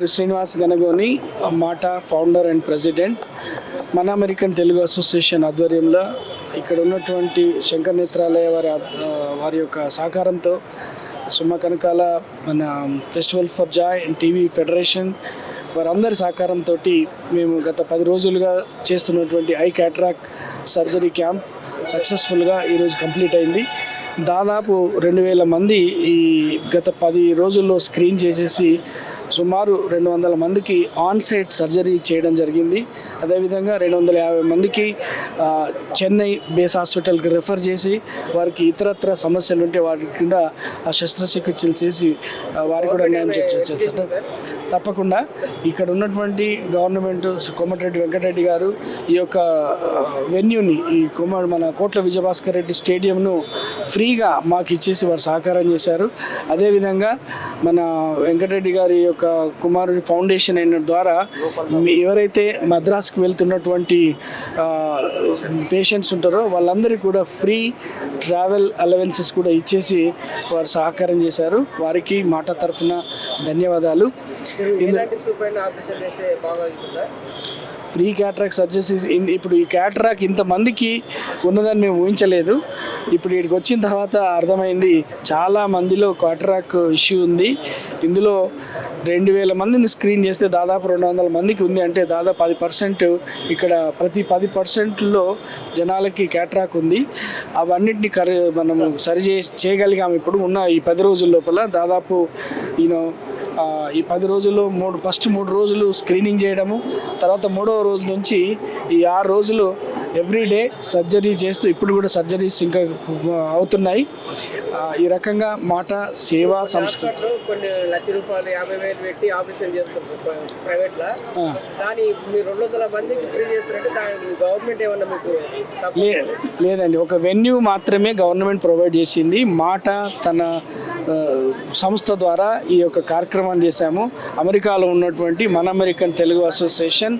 Srinivas Ganagoni MATA founder and president మన American Telugu association ఆధ్వర్యంలో ఇక్కడ ఉన్నటువంటి శంకర్ నేత్రాలయ వారి వారి యొక్క సహకారంతో సుమ కనకాల మన festival for joy and TV federation వారందరి సహకారంతో మేము గత పది రోజులుగా చేస్తున్నటువంటి ఐ క్యాట్రాక్ సర్జరీ క్యాంప్ సక్సెస్ఫుల్గా ఈరోజు కంప్లీట్ అయింది. దాదాపు రెండు వేల మంది ఈ గత పది రోజుల్లో స్క్రీన్ చేసేసి సుమారు రెండు వందల మందికి ఆన్ సైట్ సర్జరీ చేయడం జరిగింది. అదేవిధంగా రెండు వందల యాభై మందికి చెన్నై బేస్ హాస్పిటల్కి రెఫర్ చేసి వారికి ఇతరత్ర సమస్యలు ఉంటే వారికి కూడా ఆ శస్త్రచికిత్సలు చేసి వారికి కూడా న్యాయం చేస్తారు. తప్పకుండా ఇక్కడ ఉన్నటువంటి గవర్నమెంట్ కోమటిరెడ్డి వెంకటరెడ్డి గారు ఈ యొక్క వెన్యూని ఈ కుమార్ మన కోట్ల విజయభాస్కర్ రెడ్డి స్టేడియంను ఫ్రీగా మాకు ఇచ్చేసి వారు సహకారం చేశారు. అదేవిధంగా మన వెంకటరెడ్డి గారి యొక్క కుమారుడి ఫౌండేషన్ అయిన ద్వారా ఎవరైతే మద్రాస్కి వెళ్తున్నటువంటి పేషెంట్స్ ఉంటారో వాళ్ళందరికీ కూడా ఫ్రీ ట్రావెల్ అలవెన్సెస్ కూడా ఇచ్చేసి వారు సహకారం చేశారు. వారికి మాట తరఫున ధన్యవాదాలు. ఫ్రీ క్యాట్రాక్ సర్జరీస్ ఇప్పుడు ఈ క్యాట్రాక్ ఇంతమందికి ఉన్నదని మేము ఊహించలేదు. ఇప్పుడు ఇక్కడికి వచ్చిన తర్వాత అర్థమైంది చాలా మందిలో క్యాట్రాక్ ఇష్యూ ఉంది. ఇందులో రెండు వేల మందిని స్క్రీన్ చేస్తే దాదాపు రెండు వందల మందికి ఉంది అంటే దాదాపు పది పర్సెంట్ ఇక్కడ ప్రతి పది పర్సెంట్లో జనాలకి క్యాట్రాక్ ఉంది. అవన్నిటిని కరి మనము సరి చే చేయగలిగాం ఇప్పుడు ఉన్న ఈ పది రోజుల లోపల దాదాపు ఈయన ఈ పది రోజుల్లో మూడు ఫస్ట్ మూడు రోజులు స్క్రీనింగ్ చేయడము తర్వాత మూడవ రోజు నుంచి ఈ ఆరు రోజులు ఎవ్రీ డే సర్జరీ చేస్తూ ఇప్పుడు కూడా సర్జరీస్ ఇంకా అవుతున్నాయి. ఈ రకంగా మాట సేవా సంస్కృతి కొన్ని లక్ష రూపాయలు యాభై వేలు పెట్టి ఆపరేషన్ చేస్తారు ప్రైవేట్ లా ఆ. దాని మీరు రెండు వందల మందికి ఫ్రీ చేస్తారంటే దాని గవర్నమెంట్ ఏమన్నా మీకు లేదండి. ఒక వెన్యూ మాత్రమే గవర్నమెంట్ ప్రొవైడ్ చేసింది. మాట తన సంస్థ ద్వారా ఈ యొక్క కార్యక్రమాన్ని చేశాము. అమెరికాలో ఉన్నటువంటి మన అమెరికన్ తెలుగు అసోసియేషన్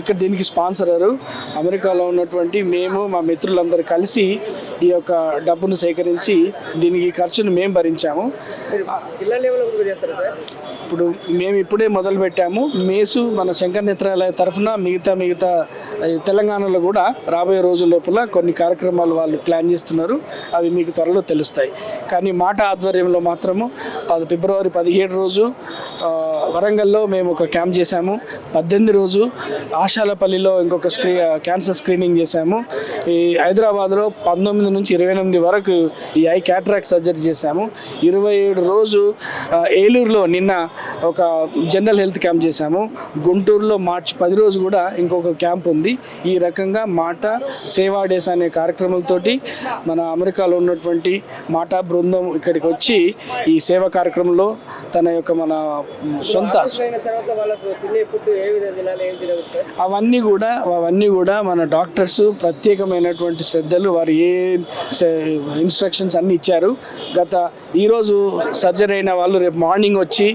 ఇక్కడ దీనికి స్పాన్సరరు అమెరికాలో ఉన్నటువంటి మేము మా మిత్రులందరూ కలిసి ఈ యొక్క డబ్బును సేకరించి దీనికి ఖర్చును మేము భరించాము. జిల్లా ఇప్పుడు మేము ఇప్పుడే మొదలు పెట్టాము. మేసు మన శంకర్ నేత్రాలయ తరఫున మిగతా మిగతా తెలంగాణలో కూడా రాబోయే రోజుల లోపల కొన్ని కార్యక్రమాలు వాళ్ళు ప్లాన్ చేస్తున్నారు. అవి మీకు త్వరలో తెలుస్తాయి. కానీ మాట ఆధ్వర్యంలో మాత్రము పది ఫిబ్రవరి పదిహేడు రోజు వరంగల్లో మేము ఒక క్యాంప్ చేశాము. పద్దెనిమిది రోజు ఆశాలపల్లిలో ఇంకొక స్క్రీ క్యాన్సర్ స్క్రీనింగ్ చేశాము. ఈ హైదరాబాద్లో పంతొమ్మిది నుంచి ఇరవై ఎనిమిది వరకు ఈ ఐ క్యాట్రాక్ట్ సర్జరీ చేశాము. ఇరవై ఏడు రోజు ఏలూరులో నిన్న ఒక జనరల్ హెల్త్ క్యాంప్ చేశాము. గుంటూరులో మార్చి పది రోజు కూడా ఇంకొక క్యాంప్ ఉంది. ఈ రకంగా మాట సేవా డేస్ అనే కార్యక్రమాలతోటి మన అమెరికాలో ఉన్నటువంటి మాటా బృందం ఇక్కడికి వచ్చి ఈ సేవా కార్యక్రమంలో తన యొక్క మన సొంత సార్? అవన్నీ కూడా అవన్నీ కూడా మన డాక్టర్స్ ప్రత్యేకమైనటువంటి శ్రద్ధలు వారు ఏ ఇన్స్ట్రక్షన్స్ అన్నీ ఇచ్చారు. గత ఈరోజు సర్జరీ అయిన వాళ్ళు రేపు మార్నింగ్ వచ్చి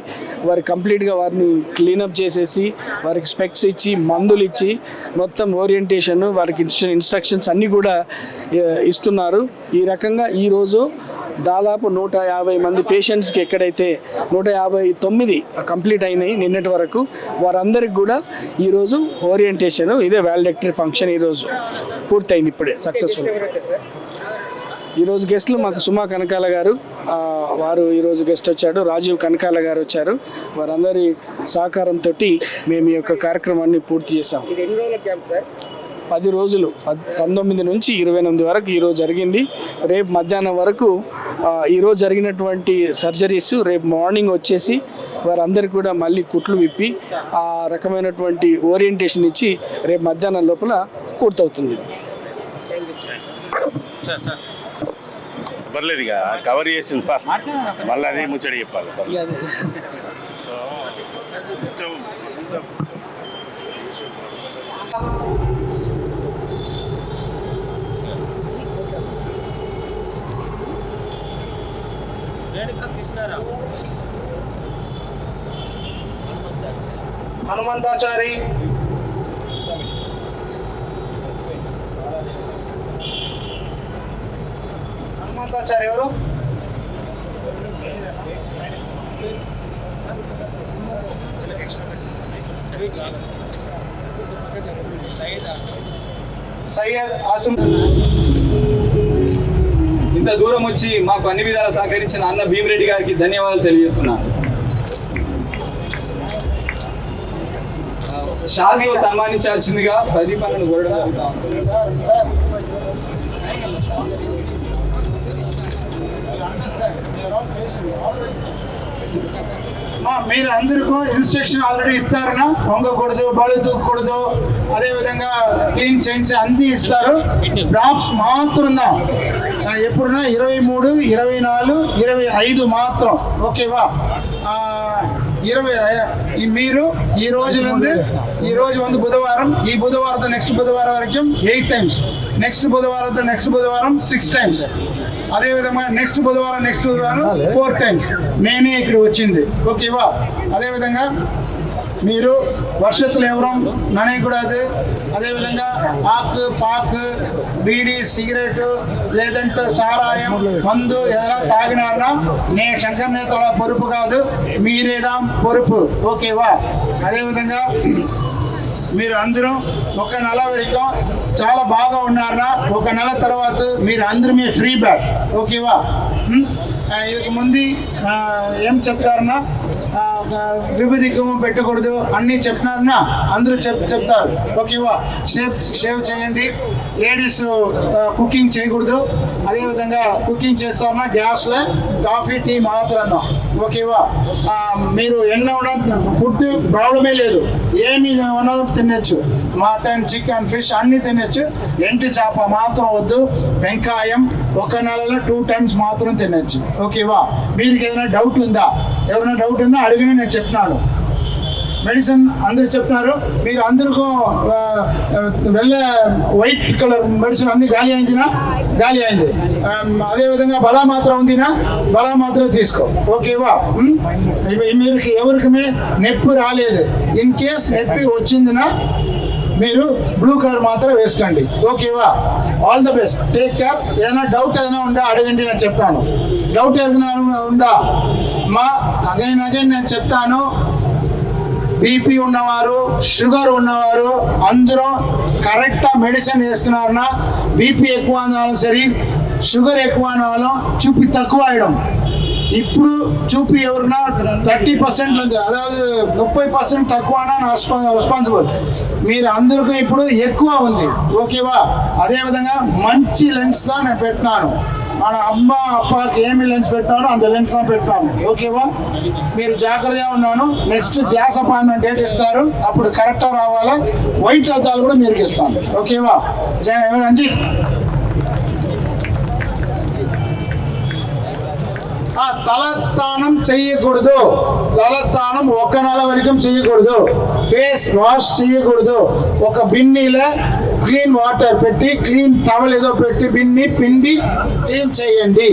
వారి కంప్లీట్గా వారిని క్లీనప్ చేసేసి వారికి స్పెక్స్ ఇచ్చి మందులు ఇచ్చి మొత్తం ఓరియంటేషన్ వారికి ఇన్స్ట్రక్షన్స్ అన్నీ కూడా ఇస్తున్నారు. ఈ రకంగా ఈరోజు దాదాపు నూట యాభై మంది పేషెంట్స్కి ఎక్కడైతే నూట యాభై తొమ్మిది కంప్లీట్ అయినాయి నిన్నటి వరకు వారందరికి కూడా ఈరోజు ఓరియంటేషన్ ఇదే వ్యాలిడక్టరీ ఫంక్షన్ ఈరోజు పూర్తయింది ఇప్పుడే సక్సెస్ఫుల్ ఈరోజు గెస్ట్లు మాకు సుమా కనకాల గారు వారు ఈరోజు గెస్ట్ వచ్చాడు రాజీవ్ కనకాల గారు వచ్చారు. వారందరి సహకారంతో మేము ఈ యొక్క కార్యక్రమాన్ని పూర్తి చేశాం. పది రోజులు పంతొమ్మిది నుంచి ఇరవై ఎనిమిది వరకు ఈరోజు జరిగింది. రేపు మధ్యాహ్నం వరకు ఈరోజు జరిగినటువంటి సర్జరీస్ రేపు మార్నింగ్ వచ్చేసి వారందరికీ కూడా మళ్ళీ కుట్లు విప్పి ఆ రకమైనటువంటి ఓరియంటేషన్ ఇచ్చి రేపు మధ్యాహ్నం లోపల పూర్తవుతుంది. పర్లేదు ఇక కవర్ చేసింది. మళ్ళీ అదే ముచ్చడి చెప్పాలి. హనుమంతాచారి. హనుమంతాచారి ఎవరు? సయ్యద్ ఆసిం ఇంత దూరం వచ్చి మాకు అన్ని విధాలా సహకరించిన అన్న భీమిరెడ్డి గారికి ధన్యవాదాలు తెలియజేస్తున్నాను షాల్తో సన్మానించాల్సిందిగా ప్రదీప్ అన్నను కోరడం జరుగుతా మీరు అందరికీ ఇన్స్ట్రక్షన్ ఆల్రెడీ ఇస్తారనా? వంగకూడదు బళ్ళు తూకూడదు అదే విధంగా క్లీన్ చేయించి అన్ని ఇస్తారు. డ్రాప్స్ మాత్రం దా. ఎప్పుడున్నా? ఇరవై మూడు ఇరవై నాలుగు ఇరవై ఐదు మాత్రం. ఓకేవా ఇరవై మీరు ఈ రోజు నుండి ఈ రోజు వంద బుధవారం. ఈ బుధవారం నెక్స్ట్ బుధవారం వరకు ఎయిట్ టైమ్స్ నెక్స్ట్ బుధవారంతో నెక్స్ట్ బుధవారం సిక్స్ టైమ్స్ అదే విధంగా నెక్స్ట్ బుధవారం నెక్స్ట్ బుధవారం ఫోర్ టైమ్స్ నేనే ఇక్కడ వచ్చింది. ఓకేవా అదే విధంగా మీరు వర్షత్తులు ఎవరం? ననేయకూడదు అదేవిధంగా ఆకు పాకు బీడీ సిగరెట్ లేదంటే సారాయం మందు ఏదైనా తాగినారనా నే శంకర్ నేతల పొరుపు కాదు. మీరేదా పొరుపు. ఓకేవా అదేవిధంగా మీరు అందరూ ఒక నెల వరకు చాలా బాగా ఉన్నారా? ఒక నెల తర్వాత మీరు అందరూ మీ ఫ్రీ బ్యాక్ ఓకేవా? ఉమ్? ఇదికి ముందు ఏం చెప్తారన్నా? ఆ, పెట్టకూడదు అన్నీ చెప్పినారన్నా అందరూ చెప్ చెప్తారు. ఓకేవా? షేవ్ షేవ్ చేయండి. లేడీస్ కుకింగ్ చేయకూడదు. అదేవిధంగా కుకింగ్ చేస్తారన్నా గ్యాస్లో కాఫీ టీ మాత్రం ఓకేవా? మీరు ఎన్న ఫుడ్ ప్రాబ్లమే లేదు. ఏమి ఉన్నా తినచ్చు. మటన్ చికెన్ ఫిష్ అన్ని తినచ్చు. ఎంటి చేప మాత్రం వద్దు. వెంకాయం ఒక నెలలో టూ టైమ్స్ మాత్రం తినచ్చు. ఓకేవా? మీకు ఏదైనా డౌట్ ఉందా? ఎవరైనా డౌట్ ఉందా? అడిగిన నేను చెప్తున్నాను. మెడిసిన్ అందరు చెప్తున్నారు మీరు అందరికీ వెళ్ళే వైట్ కలర్ మెడిసిన్ అన్ని గాలి అయిందినా? గాలి అయింది. అదేవిధంగా బలా మాత్రం ఉందినా బలా మాత్రం తీసుకో. ఓకేవా మీరు ఎవరికి నొప్పి రాలేదు. ఇన్ కేస్ నొప్పి వచ్చిందినా మీరు బ్లూ కలర్ మాత్రం వేసుకోండి. ఓకేవా all the best. Take care. ఏదైనా డౌట్ ఏదైనా ఉందా? అడగండి నేను చెప్తాను. డౌట్ ఏదైనా ఉందా? మా అగైన్ అగైన్ నేను చెప్తాను. బీపీ ఉన్నవారు షుగర్ ఉన్నవారు అందరూ కరెక్ట్గా మెడిసిన్ వేసుకున్నారన్నా బీపీ ఎక్కువ అన్నాலும் సరే షుగర్ ఎక్కువ అన్నాలో చూపి తక్కువ అయ్యడం ఇప్పుడు చూపి ఎవరినా థర్టీ పర్సెంట్ అదాదు ముప్పై పర్సెంట్ తక్కువ రెస్పాన్సిబుల్ మీరు అందరికీ ఇప్పుడు ఎక్కువ ఉంది. ఓకేవా? అదేవిధంగా మంచి లెన్స్ దా నేను పెట్టినాను. మన అమ్మ అప్పకి ఏమి లెన్స్ పెట్టాడో అంత లెన్స్ పెట్టాను ఓకేవా? మీరు జాగ్రత్తగా ఉన్నాను. నెక్స్ట్ గ్యాస్ అపాయింట్మెంట్ డేట్ ఇస్తారు. అప్పుడు కరెక్ట్గా రావాలా? వైట్ అద్దాలు కూడా మీరు ఇస్తాను. ఓకేవా? జయ రంజిత్. ఆ తల స్నానం చేయకూడదు. తల స్నానం ఒక నెల వరకు చేయకూడదు. ఫేస్ వాష్ చేయకూడదు. ఒక బిన్నీలో క్లీన్ వాటర్ పెట్టి క్లీన్ టవల్ ఏదో పెట్టి బిన్ని పిండి క్లీన్ చేయండి.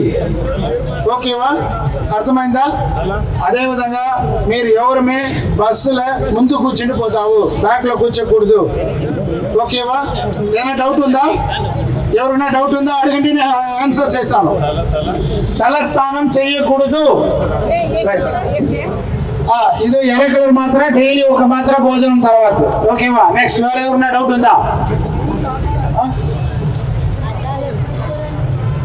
ఓకేవా? అర్థమైందా? అదే విధంగా మీరు ఎవరమే బస్సులో ముందు కూర్చుండి పోతావు బ్యాక్లో కూర్చోకూడదు. ఓకేవా? ఏదైనా డౌట్ ఉందా? ఎవరైనా డౌట్ ఉందా అడగండి నేను ఆన్సర్ చేస్తాను. తలస్నానం చేయకూడదు. ఇది ఎర్ర కలర్ మాత్ర డైలీ ఒక మాత్ర భోజనం తర్వాత. ఓకేవా నెక్స్ట్ వేరే ఎవరైనా డౌట్ ఉందా?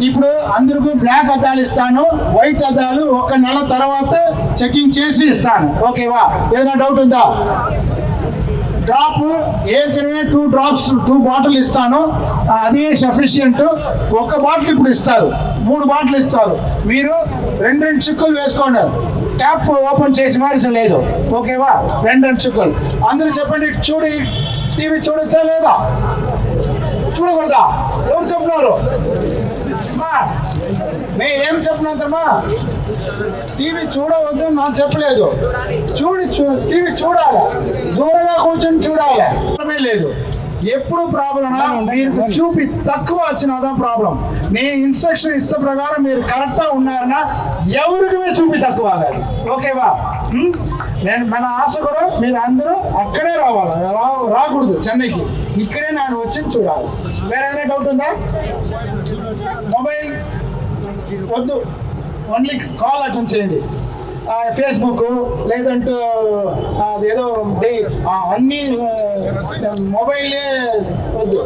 ఇప్పుడు అందరికీ బ్లాక్ అద్దాలు ఇస్తాను వైట్ అద్దాలు ఒక నెల తర్వాత చెకింగ్ చేసి ఇస్తాను. ఓకేవా ఏదైనా డౌట్ ఉందా? డ్రాప్ ఏకనే టూ డ్రాప్స్ టూ బాటిల్ ఇస్తాను. అది సఫిషియంట్ ఒక బాటిల్ ఇప్పుడు ఇస్తారు. మూడు బాటిల్ ఇస్తారు. మీరు రెండు రెండు చిక్కులు వేసుకోండి. ట్యాప్ ఓపెన్ చేసి మరి లేదు. ఓకేవా రెండు రెండు చుక్కలు. అందరూ చెప్పండి చూడి టీవీ చూడొచ్చా లేదా? చూడకూడదా? ఎవరు చెప్పినారు? నేను ఏం చెప్పినంతమ్మా టీవీ చూడవద్దు నాకు చెప్పలేదు. చూడి చూ టీవీ చూడాలి. దూరంగా కూర్చొని చూడాలి. లేదు. ఎప్పుడు ప్రాబ్లం మీరు చూపి తక్కువ వచ్చినదా ప్రాబ్లం నేను ఇన్స్ట్రక్షన్ ఇస్తే ప్రకారం మీరు కరెక్ట్గా ఉన్నారనా ఎవరికి చూపి తక్కువ కాదు ఓకేవా? నేను మన ఆశ కూడా మీరు అందరూ అక్కడే రావాలి. రా రాకూడదు చెన్నైకి. ఇక్కడే నేను వచ్చి చూడాలి. వేరే ఏదైనా డౌట్ ఉందా? మొబైల్ వద్దు. ఓన్లీ కాల్ అటెండ్ చేయండి. ఫేస్బుక్ లేదంటే అదేదో అన్ని మొబైలే వద్దు.